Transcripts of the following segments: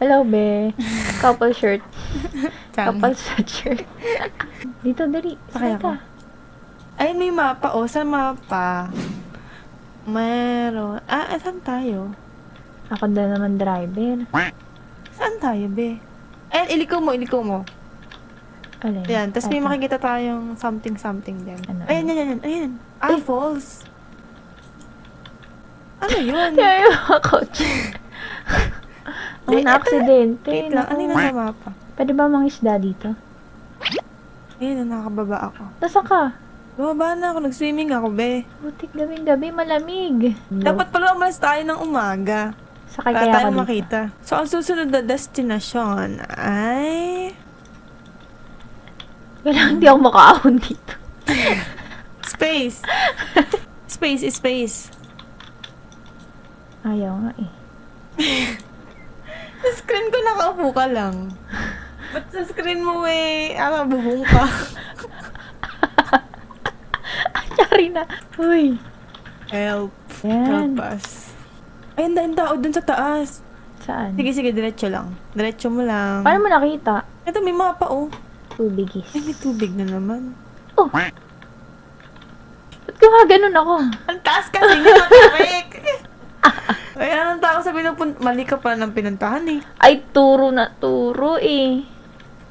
Hello, be. Couple shirt. Couple sweatshirt. Dito, dali. Sakay ka. Ay, may mapa. O, sa mapa. Meron. Ah, saan tayo? Ako na naman driver. Saan tayo, be? Ayan, iliko mo, iliko mo. Alin? Ayan, tapos may makikita tayong something-something din. Ano, Ayan, ano? yan, yan, yan. Ayan. Ah, Ay. falls. Ano yun? Kaya yung mga kotse. Ako Di, na aksidente. Wait lang, ano yung nasa mapa? Pwede ba mangisda dito? Ayun, nakakababa ako. Nasaan ka? Bumaba na ako, nag-swimming ako, be. Butik gabing gabi, malamig. Dapat pala umalis tayo ng umaga. Sakay kaya tayo dito. makita. So, ang susunod na destinasyon ay... Kailangan di ako makaahon dito. Space. space is space. Ayaw nga eh. Sa screen ko nakaupo ka lang. Ba't sa screen mo eh, ah, bubong ka? Sorry na. Uy. Help. Yan. Help us. Ay, ang daming tao dun sa taas. Saan? Sige, sige, diretso lang. Diretso mo lang. Paano mo nakita? Ito, may mapa, oh. Tubigis. Ay, may tubig na naman. Oh. Ba't gumaganon ako? Ang taas kasi nga, Tarek! Ay, anong tao sabi ng pun- mali ka pa ng pinuntahan eh. Ay, turo na turo eh.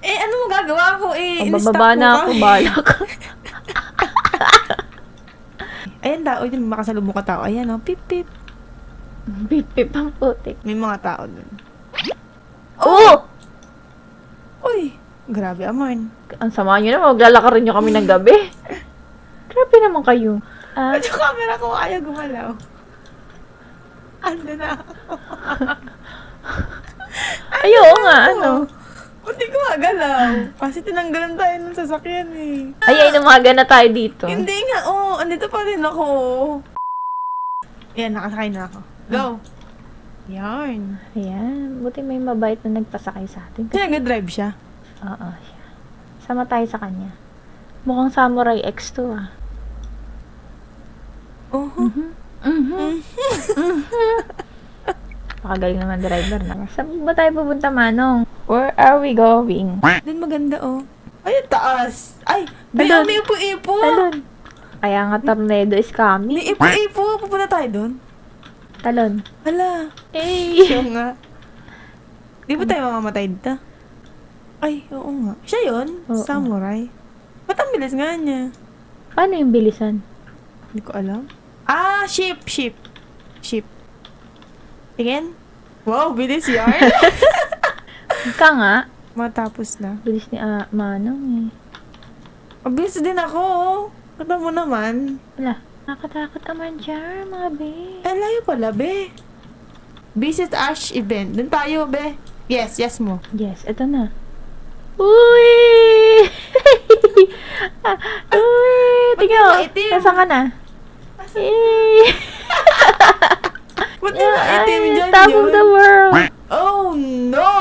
Eh, ano mo gagawa ko eh? Pababa mo na ako, bala ka. Ayan tao, yun, makasalubong ka tao. Ayan, oh, pip, pip. Bip-bip ang putik. May mga tao dun. Oh! Uy, grabe, Amarn. Ang sama nyo na, maglalakarin nyo kami ng gabi. Grabe naman kayo. Ah, At yung camera ko, ayaw gumalaw. Ando na ako. ay, oo nga, ano. Hindi ko magalaw. Kasi tinanggalan tayo ng sasakyan eh. Ay, ay, namaga na tayo dito. Hindi nga, oh, andito pa rin ako. Ayan, nakasakay na ako. Go. Yarn. Ayan, buti may mabait na nagpasakay sa atin. Kaya nag-drive siya. Oo, siya. Sama tayo sa kanya. Mukhang Samurai X to ah. Oh, Mhm. Mhm. Pakagaling naman driver na. Saan ba tayo pupunta, Manong? Where are we going? Doon maganda, oh. Ay, ang taas. Ay, may, may ipo-ipo. Talon. Kaya nga tornado is May coming. ipo-ipo. Pupunta tayo doon. Talon. Hala. Siya nga. Di ba tayo mamamatay dito? Ay, oo nga. Siya yun? Oo. Samurai. Ba't ang bilis nga niya? Paano yung bilisan? Hindi ko alam. Ah, ship, ship. Ship. Tingin? Wow, bilis yarn. Ika nga. Matapos na. Bilis ni ah, Manong eh. Mabilis din ako. oh. Kata mo naman. Wala. Nakatakot naman dyan, mga be. Eh, layo pala, be. Visit Ash event. Doon tayo, be. Yes, yes mo. Yes, eto na. Uy! Ah, Uy! Tingnan mo. maitim? Nasaan ka na? Eh! Ba't yung itim dyan top of the world! Oh, no!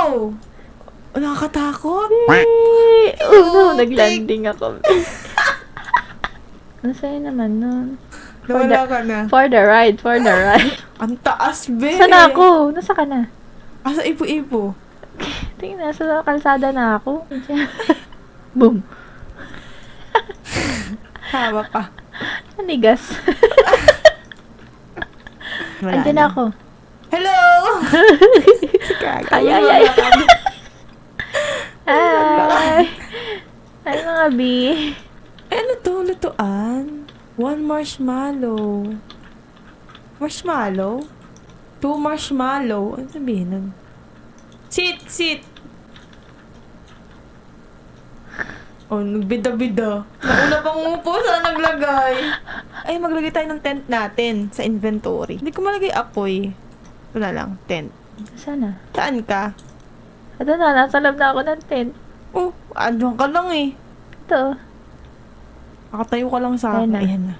Nakakatakot. Uy! Oh, no, naglanding ako. Ang saya naman nun. Nawala ka na. For the ride, for the ride. Ang taas, be. Saan na ako? Nasa ka na? Asa ipo-ipo. Tingnan, nasa kalsada na ako. Boom. Haba pa. Nanigas. Wala Andyan na ako. Hello! si Kaga. Ay, ay, ay. Hi! Hi, mga B. Eh, ano to? Lutuan? One marshmallow. Marshmallow? Two marshmallow? Ano sabihin nun? Sit! Sit! Oh, nagbida-bida. Nauna pang umupo, saan naglagay? Ay, maglagay tayo ng tent natin sa inventory. Hindi ko malagay apoy. Ito na lang, tent. Sana. Saan ka? Ito na, nasa loob na ako ng tent. Oh, andyan ka lang eh. Ito. Nakatayo ka lang sa Ayan akin. na. Ayan na.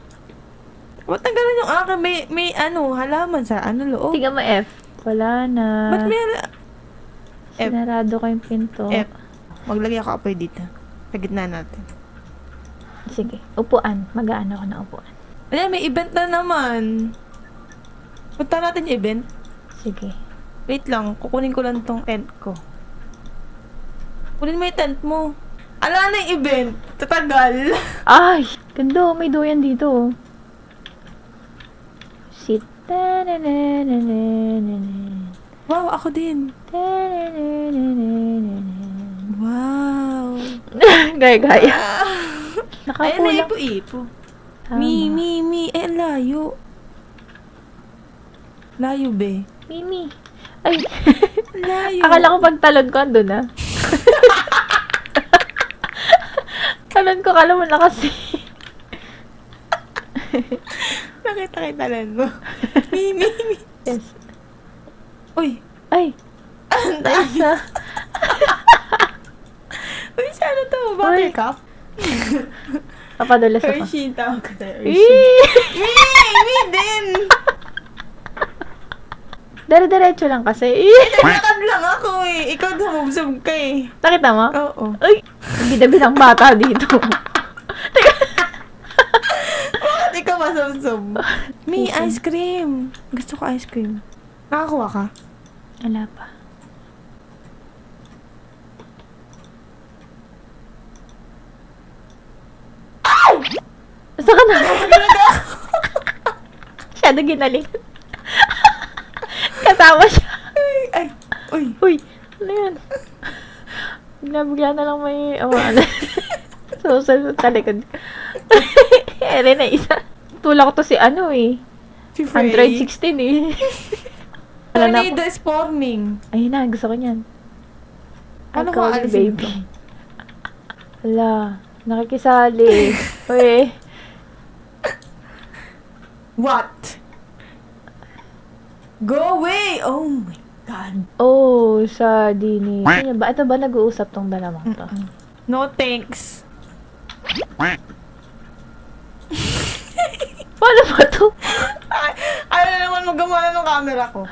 Ba't nanggalan yung akin? May, may ano, halaman sa ano loob. Tingnan mo F. Wala na. Ba't may hala- F. Sinarado ko yung pinto. F. Maglagay ako apoy dito. Sa gitna natin. Sige. Upuan. Magaan ako na upuan. Ayan, may event na naman. Punta natin yung event. Sige. Wait lang, kukunin ko lang tong tent ko. Kunin mo yung tent mo. Ala na yung event. Tatagal. Ay, ganda. oh, May duyan dito. oh. Sit. Wow, ako din. Wow. Gaya-gaya. Ayan na Nakakulang. ipo-ipo. Tama. Mi, mi, mi. Eh, ang layo. Layo, be. Mimi. Ay, Ang Layo. akala ko pagtalon ko, andun na. talon ko, kala mo na kasi. Nakita kita lang mo. mi, mi, mi. Yes. Uy. Ay, nice ah. Uy, sa ano to? Buttercup? Papadulas ako. Hershey tawag ko tayo. Hershey. Eee! Mi din! Dire-diretso lang kasi. Naglatag lang ako eh. Ikaw dumubsob ka eh. Nakita mo? Oo. Ay! Bida-bidang bata dito. Bakit ikaw masubsob? Listen. ice cream. Gusto ko ice cream. Nakakuha ka? Wala pa. Basta ka na. Masyado ginaling. Kasama siya. Ay, ay. Uy. Uy, ano yan? Bigla-bigla na lang may awalan. Susunod sa likod. Ere na isa. Tulak ko to si ano eh. Si Frey. 116 eh. Wala na ako. Tornado is forming. Ayun na, gusto ko niyan. Ano ko baby. Hala, nakikisali. Uy, What? Go away! Oh my God. oh, sa dini. Sino ba? Ito ba nag-uusap tong dalawang to? No thanks. Paano ba to? Ay, ayaw na naman magawa ng camera ko.